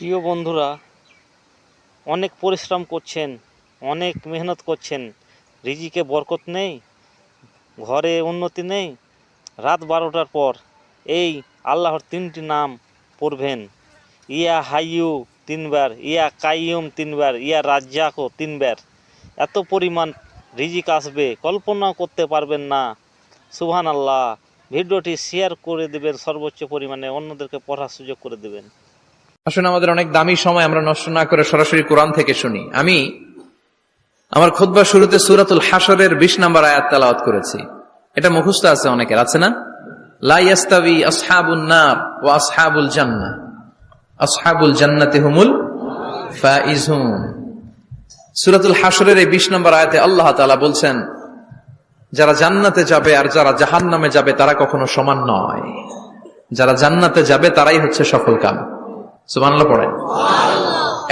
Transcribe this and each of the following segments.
প্রিয় বন্ধুরা, অনেক পরিশ্রম করছেন, অনেক মেহনত করছেন। রিজিকে বরকত নেই, ঘরে উন্নতি নেই। রাত বারোটার পর এই আল্লাহর তিনটি নাম পড়বেন। ইয়া হাইউ তিনবার, ইয়া কাইয়ুম তিনবার, ইয়া রাজ্জাকও তিনবার। এত পরিমাণ রিজিক আসবে কল্পনা করতে পারবেন না। সুবহান আল্লাহ ভিডিওটি শেয়ার করে দেবেন, সর্বোচ্চ পরিমাণে অন্যদেরকে পড়ার সুযোগ করে দেবেন। আসলে আমাদের অনেক দামি সময় আমরা নষ্ট না করে সরাসরি কোরআন থেকে শুনি। আমি আমার খুদ্া শুরুতে সুরাতুল হাসরের বিশ নাম্বার আয়াত তেলাওয়াত করেছি। এটা মুখস্থ আছে অনেকের, আছে না? লাইয়াস্তাবি আসহাবুন নার ও আসহাবুল জান্নাহ। আসহাবুল জান্নাতি হুমুল ফাইজুন। সুরাতুল হাসরের এই বিশ নম্বর আয়াতে আল্লাহ তাআলা বলছেন, যারা জান্নাতে যাবে আর যারা জাহান্নামে যাবে তারা কখনো সমান নয়। যারা জান্নাতে যাবে তারাই হচ্ছে সফল কাম সুবহানাল্লাহ পড়েন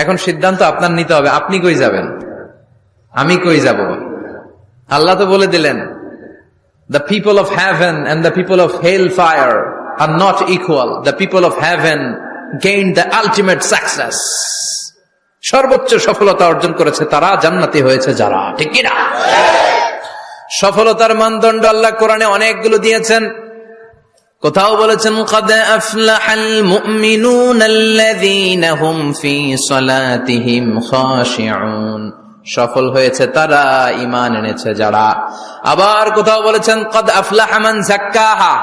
এখন সিদ্ধান্ত আপনার নিতে হবে, আপনি কই যাবেন? আমি কই যাব? আল্লাহ তো বলে দিলেন the people of heaven and the people of hell fire are not equal the people of heaven gain the ultimate success সর্বোচ্চ সফলতা অর্জন করেছে তারা, জান্নাতি হয়েছে যারা। ঠিক কিনা? সফলতার মানদণ্ড আল্লাহ কোরআনে অনেকগুলো দিয়েছেন। কোথাও বলেছেন قد أفلح المؤمنون الذين هم في صلاتهم خاشعون সফল হয়েছে তারা ইমান এনেছে যারা আবার কোথাও বলেছেন قد أفلح من زكاها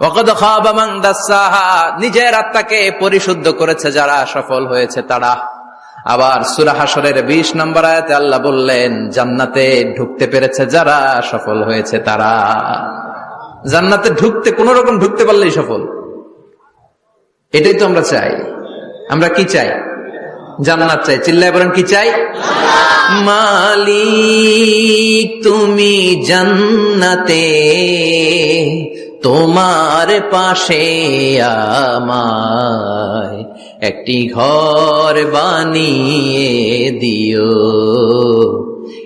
وقد خاب من دساها নিজের আত্মাকে পরিশুদ্ধ করেছে যারা সফল হয়েছে তারা আবার সূরা হাসরের 20 নম্বর আয়াতে আল্লাহ বললেন জান্নাতে ঢুকতে পেরেছে যারা সফল হয়েছে তারা জান্নাতে ঢুকতে, কোন রকম ঢুকতে পারলেই সফল। এটাই তো আমরা চাই। আমরা কি চাই? জান্নাত চাই। চিল্লায় বলেন, কি চাই? মালিক, তুমি জান্নাতে, তোমার পাশে আমায় একটি ঘর বানিয়ে দিও।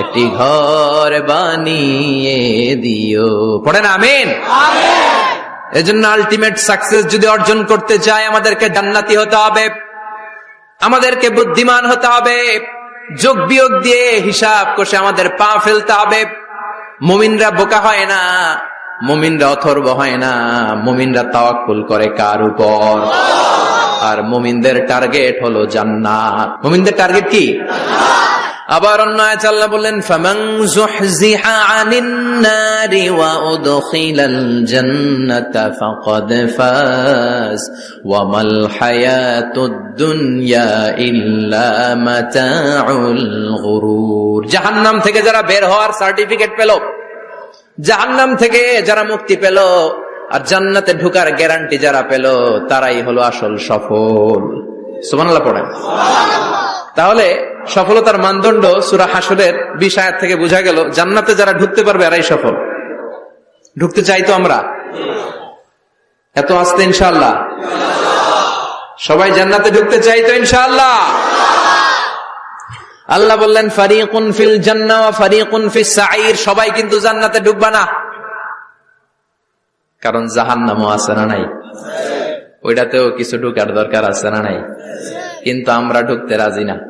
একটি ঘর বানিয়ে দিও। পড়েন আমিন। এজন্য আলটিমেট সাকসেস যদি অর্জন করতে চাই আমাদেরকে জান্নাতি হতে হবে। আমাদেরকে বুদ্ধিমান হতে হবে। যোগ বিয়োগ দিয়ে হিসাব কষে আমাদের পা ফেলতে হবে। মুমিনরা বোকা হয় না মুমিনরা অথর্ব হয় না মুমিনরা তাওয়াক্কুল করে কার উপর? আর মুমিনদের টার্গেট হলো জান্নাত। মুমিনদের টার্গেট কি? আবার অন্য আয়াত বললেন, ফামান যুহজিহা আনিন নারি ওয়া উদখিলাল জান্নাতা ফাকাদ ফাজ ওয়া মাল হায়াতুদ দুনিয়া ইল্লা মাতাউল গুরুর। জাহান্নাম থেকে যারা বের হওয়ার সার্টিফিকেট পেল, জাহান্নাম থেকে যারা মুক্তি পেল আর জান্নাতে ঢুকার গ্যারান্টি যারা পেল, তারাই হলো আসল সফল। সুবহানাল্লাহ পড়েন। তাহলে সফলতার মানদণ্ড সুরা হাসরের বিশ আয়াত থেকে বোঝা গেল, জান্নাতে যারা ঢুকতে পারবে এরাই সফল। ঢুকতে চাই তো আমরা? এত আসতে ইনশাল্লাহ সবাই জান্নাতে ঢুকতে চাই তো ইনশাল্লাহ আল্লাহ বললেন, ফারিকুন ফিল জান্না ফারিকুন ফিস সাইর সবাই কিন্তু জান্নাতে ঢুকবা না। কারণ জাহান্নামও আছে না নাই? ওইটাতেও কিছু ঢুকার দরকার আছে না নাই? কিন্তু আমরা ঢুকতে রাজি না।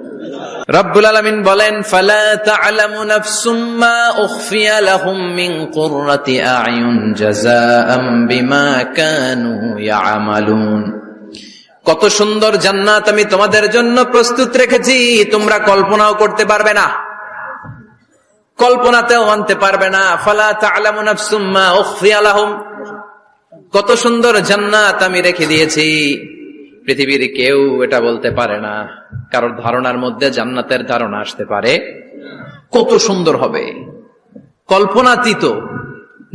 রব্বুল আলামিন বলেন কত সুন্দর জান্নাত আমি তোমাদের জন্য প্রস্তুত রেখেছি, তোমরা কল্পনাও করতে পারবে না, কল্পনাতেও আনতে পারবে না। ফালা তা'লামু নাফসুম মা উখফিয়া লাহুম কত সুন্দর জান্নাত আমি রেখে দিয়েছি। পৃথিবীর কেউ এটা বলতে পারে না। কারোর ধারণার মধ্যে জান্নাতের ধারণা আসতে পারে। কত সুন্দর হবে। কল্পনাতীত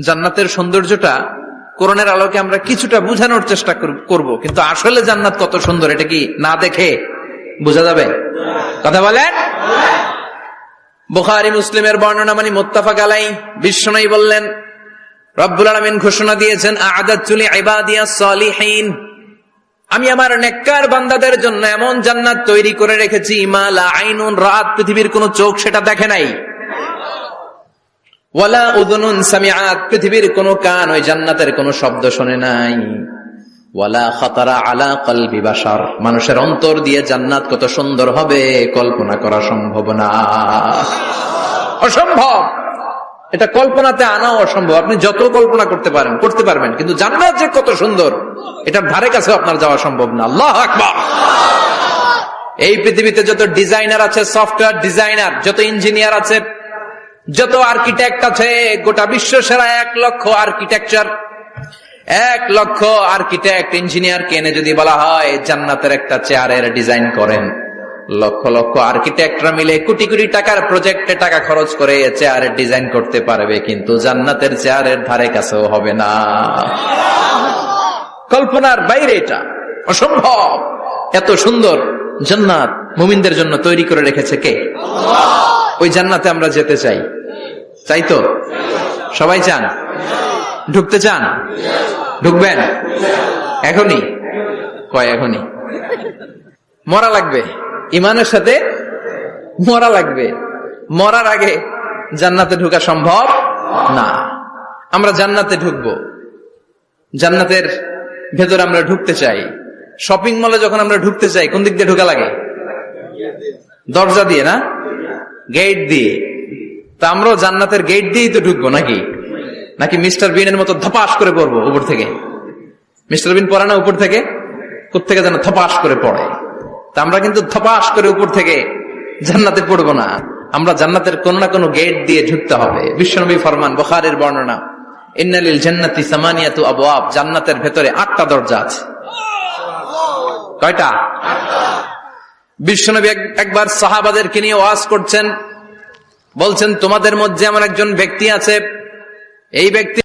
জান্নাতের সৌন্দর্যটা করোনার আলোকে আমরা কিছুটা বোঝানোর চেষ্টা কর- করব। কিন্তু আসলে জান্নাত কত সুন্দর, এটা কি না দেখে বোঝা যাবে? কথা বলেন? বুখারি মুসলিমের বর্ণনা মানে মোত্তাফাক আলাই বিশ্বনই বললেন, রব্বুল আলমিন ঘোষণা দিয়েছেন আদাতুলি ইবাদিয়া সলিহিন। আমি আমার নেককার বান্দাদের জন্য এমন জান্নাত তৈরি করে রেখেছি মালা আইনুন রাত পৃথিবীর কোন চোখ সেটা দেখে নাই। ওয়ালা উদনুন সামিআত, পৃথিবীর কোন কান ওই জান্নাতের কোন শব্দ শোনে নাই। ওয়ালা খাতারা আলা কলবি বাশার, মানুষের অন্তর দিয়ে জান্নাত কত সুন্দর হবে, কল্পনা করা সম্ভব না। অসম্ভব! এটা কল্পনাতে আনাও অসম্ভব। আপনি যত কল্পনা করতে পারেন, করতে পারবেন, কিন্তু জান্নাত যে কত সুন্দর। এটার ধারে কাছে আপনার যাওয়া সম্ভব না। আল্লাহ আকবার। এই পৃথিবীতে যত ডিজাইনার আছে, সফটওয়্যার ডিজাইনার, যত ইঞ্জিনিয়ার আছে, যত আর্কিটেক্ট আছে, গোটা বিশ্ব সেরা এক লক্ষ আর্কিটেকচার, এক লক্ষ আর্কিটেক্ট ইঞ্জিনিয়ার কেনে যদি বলা হয়, জান্নাতের একটা চেয়ারের ডিজাইন করেন। লক্ষ লক্ষ আর্কিটেক্টরা মিলে কোটি কোটি টাকার প্রজেক্টে টাকা খরচ করে চেয়ারের ডিজাইন করতে পারবে, কিন্তু জান্নাতের চেয়ারের ধারে কাছেও হবে না। কল্পনার বাইরে এটা। অসম্ভব। এত সুন্দর জান্নাত মুমিনদের জন্য তৈরি করে রেখেছে কে? ওই জান্নাতে আমরা যেতে চাই। চাই তো? সবাই চান? ঢুকতে চান? ঢুকবেন? এখনই? কয় এখনই? মরা লাগবে। ইমানের সাথে মরা লাগবে। মরার আগে জান্নাতে ঢুকা সম্ভব না। আমরা জান্নাতে ঢুকবো। জান্নাতের ভেতরে আমরা ঢুকতে চাই। শপিং মলে যখন আমরা ঢুকতে চাই, কোন দিক দিয়ে ঢুকা লাগে? দরজা দিয়ে না? গেট দিয়ে। তা আমরাও জান্নাতের গেট দিয়েই তো ঢুকবো নাকি? নাকি মিস্টার বিনের মতো ধপাস করে পড়ব উপর থেকে? মিস্টার বিন পড়ে না উপর থেকে? থেকে যেন ধপাস করে পড়ে? তা আমরা কিন্তু ধপাস করে উপর থেকে জান্নাতে পড়ব না। আমরা জান্নাতের কোন না কোনো গেট দিয়ে ঢুকতে হবে। বিশ্বনবী ফরমান, বখারের বর্ণনা। ইন্নালিল জান্নাতি সামানিয়াতু আবওয়াব, জান্নাতের ভেতরে আটটা দরজা আছে। কয়টা? বিশ্বনবী একবার সাহাবাদেরকে নিয়ে ওয়াজ করছেন, বলছেন, তোমাদের মধ্যে আমার একজন ব্যক্তি আছে, এই ব্যক্তি